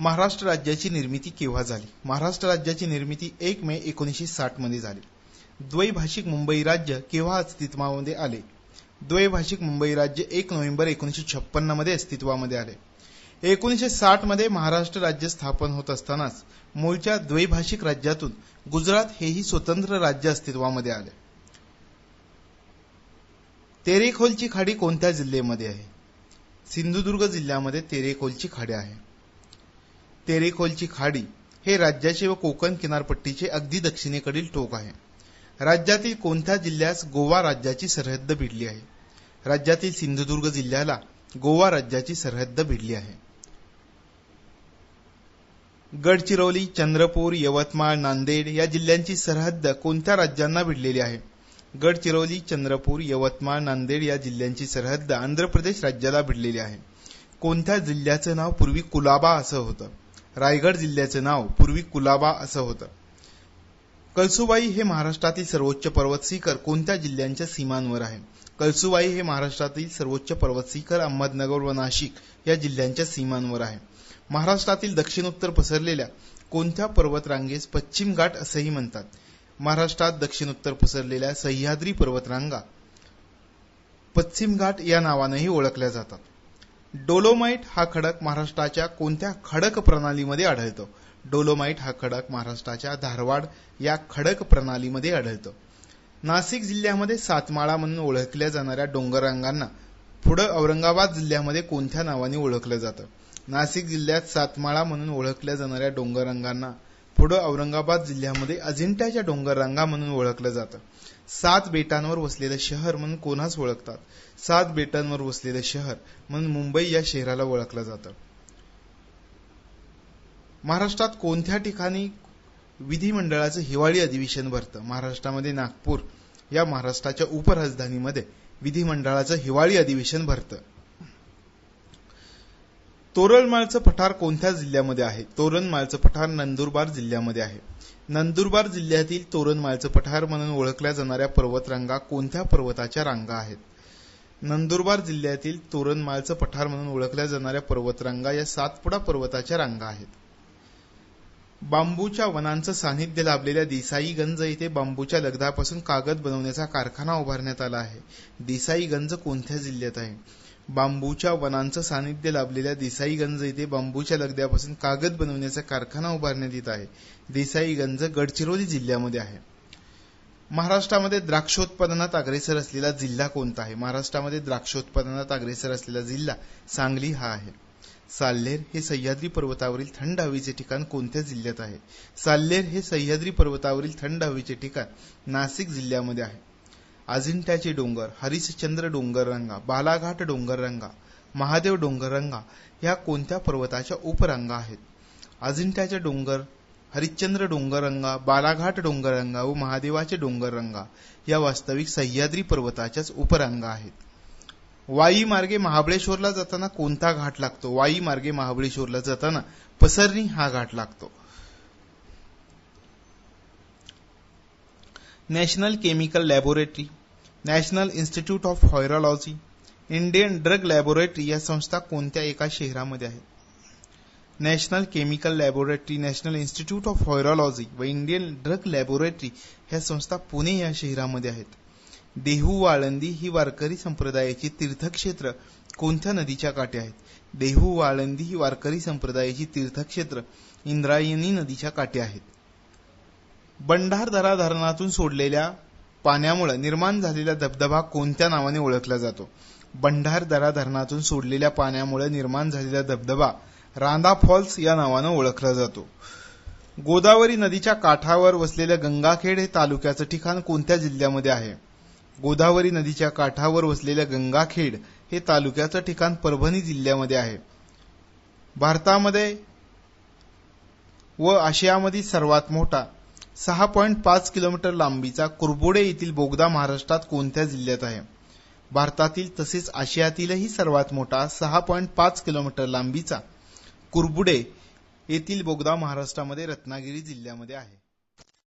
महाराष्ट्र राज्याची निर्मिती केव्हा झाली? महाराष्ट्र राज्याची निर्मिती एक मे एकोणीसशे साठमध्ये झाली. द्वैभाषिक मुंबई राज्य केव्हा अस्तित्वामध्ये आले? द्वैभाषिक मुंबई राज्य एक नोव्हेंबर एकोणीसशे छप्पन्नमध्ये अस्तित्वामध्ये आले. एकोणीसशे साठमध्ये महाराष्ट्र राज्य स्थापन होत असतानाच मूळच्या द्वैभाषिक राज्यातून गुजरात हेही स्वतंत्र राज्य अस्तित्वामध्ये आले. तेरेखोलची खाडी कोणत्या जिल्ह्यामध्ये आहे? सिंधुदुर्ग जिल्ह्यामध्ये तेरेखोलची खाडी आहे. तेरेखोलची खाडी हे राज्याचे व कोकण किनारपट्टीचे अगदी दक्षिणेकडील टोक आहे. राज्यातील कोणत्या जिल्ह्यास गोवा राज्याची सरहद्द भिडली आहे? राज्यातील सिंधुदुर्ग जिल्ह्याला गोवा राज्याची सरहद्द भिडली आहे. गडचिरोली चंद्रपूर यवतमाळ नांदेड या जिल्ह्यांची सरहद्द कोणत्या राज्यांना भिडलेली आहे? गडचिरोली चंद्रपूर यवतमाळ नांदेड या जिल्ह्यांची सरहद्द आंध्र प्रदेश राज्याला भिडलेली आहे. कोणत्या जिल्ह्याचं नाव पूर्वी कुलाबा असं होतं? रायगड जिल्ह्याचं नाव पूर्वी कुलाबा असं होतं. कळसुबाई हे महाराष्ट्रातील सर्वोच्च पर्वत शिखर कोणत्या जिल्ह्यांच्या सीमांवर आहे? कळसुबाई हे महाराष्ट्रातील सर्वोच्च पर्वत शिखर अहमदनगर व नाशिक या जिल्ह्यांच्या सीमांवर आहे. महाराष्ट्रातील दक्षिणोत्तर पसरलेल्या कोणत्या पर्वतरांगेस पश्चिम घाट असेही म्हणतात? महाराष्ट्रात दक्षिणोत्तर पसरलेल्या सह्याद्री पर्वतरांगा पश्चिम घाट या नावानेही ओळखल्या जातात. डोलोमाइट हा खडक महाराष्ट्राच्या कोणत्या खडक प्रणालीमध्ये आढळतो? डोलोमाइट हा खडक महाराष्ट्राच्या धारवाड या खडक प्रणालीमध्ये आढळतो. नाशिक जिल्ह्यामध्ये सातमाळा म्हणून ओळखल्या जाणाऱ्या डोंगररांगांना पुढे औरंगाबाद जिल्ह्यामध्ये कोणत्या नावाने ओळखलं जातं? नाशिक जिल्ह्यात सातमाळा म्हणून ओळखल्या जाणाऱ्या डोंगररांगांना पुढे औरंगाबाद जिल्ह्यामध्ये अजिंठ्याच्या डोंगररांगा म्हणून ओळखलं जातं. सात बेटांवर वसलेलं शहर म्हणून कोणास ओळखतात? सात बेटांवर वसलेलं शहर म्हणून मुंबई या शहराला ओळखलं जातं. महाराष्ट्रात कोणत्या ठिकाणी विधिमंडळाचं हिवाळी अधिवेशन भरतं? महाराष्ट्रामध्ये नागपूर या महाराष्ट्राच्या उपराजधानीमध्ये विधिमंडळाचं हिवाळी अधिवेशन भरतं. तोरणमाळचं पठार कोणत्या जिल्ह्यामध्ये आहे? तोरणमाळचं पठार नंदुरबार जिल्ह्यामध्ये आहे. नंदुरबार जिल्ह्यातील तोरणमाळचं पठार म्हणून ओळखल्या जाणाऱ्या पर्वतरांगा कोणत्या पर्वताच्या रांगा आहेत? नंदुरबार जिल्ह्यातील तोरणमाळचं पठार म्हणून ओळखल्या जाणाऱ्या पर्वतरांगा या सातपुडा पर्वताच्या रांगा आहेत. बांबूच्या वनांचं सानिध्य लाभलेल्या देसाईगंज येथे बांबूच्या लगदापासून कागद बनवण्याचा कारखाना उभारण्यात आला आहे. देसाईगंज कोणत्या जिल्ह्यात आहे? बांबूच्या वनांचं सानिध्य लाभलेल्या देसाईगंज येथे बांबूच्या लगद्यापासून कागद बनवण्याचा कारखाना उभारण्यात येत आहे. देसाईगंज गडचिरोली जिल्ह्यामध्ये आहे. महाराष्ट्रामध्ये द्राक्षोत्पादनात अग्रेसर असलेला जिल्हा कोणता आहे? महाराष्ट्रामध्ये द्राक्षोत्पादनात अग्रेसर असलेला जिल्हा सांगली हा आहे. साल्हेर हे सह्याद्री पर्वतावरील थंड हवेचे ठिकाण कोणत्या जिल्ह्यात आहे? साल्हेर हे सह्याद्री पर्वतावरील थंड हवेचे ठिकाण नाशिक जिल्ह्यामध्ये आहे. अजिंठ्याचे डोंगर हरिश्चंद्र डोंगररंगा बालाघाट डोंगररंगा महादेव डोंगररंगा ह्या कोणत्या पर्वताच्या उपरांगा आहेत? अजिंठ्याचे डोंगर हरिश्चंद्र डोंगररंगा बालाघाट डोंगररंगा व महादेवाचे डोंगररंगा या वास्तविक सह्याद्री पर्वताच्याच उपरांगा आहेत. वाई मार्गे महाबळेश्वरला जाताना कोणता घाट लागतो? वाई मार्गे महाबळेश्वरला जाताना पसरणी हा घाट लागतो. National chemical laboratory national institute of virology Indian drug laboratory या संस्था कोणत्या एका शहरामध्ये आहेत national chemical laboratory national institute of virology व इंडियन ड्रग लॅबोरेटरी ह्या संस्था पुणे या शहरामध्ये आहेत. देहू वाळंदी ही वारकरी संप्रदायाची तीर्थक्षेत्र कोणत्या नदीच्या काठी आहेत? देहू वाळंदी ही वारकरी संप्रदायाची तीर्थक्षेत्र इंद्रायणी नदीच्या काठी आहेत. बंडारदरा धरणातून सोडलेल्या पाण्यामुळे निर्माण झालेला धबधबा कोणत्या नावाने ओळखला जातो? बंडारदरा धरणातून सोडलेल्या पाण्यामुळे निर्माण झालेला धबधबा रांदा फॉल्स या नावानं ओळखला जातो. गोदावरी नदीच्या काठावर वसलेलं गंगाखेड हे तालुक्याचं ठिकाण कोणत्या जिल्ह्यामध्ये आहे? गोदावरी नदीच्या काठावर वसलेलं गंगाखेड हे तालुक्याचं ठिकाण परभणी जिल्ह्यामध्ये आहे. भारतामध्ये व आशियामधील सर्वात मोठा सहा पॉईंट पाच किलोमीटर लांबीचा कुरबोडे येथील बोगदा महाराष्ट्रात कोणत्या जिल्ह्यात आहे? भारतातील तसेच आशियातीलही सर्वात मोठा सहा पॉईंट पाच किलोमीटर लांबीचा कुरबुडे येथील बोगदा महाराष्ट्रामध्ये रत्नागिरी जिल्ह्यामध्ये आहे.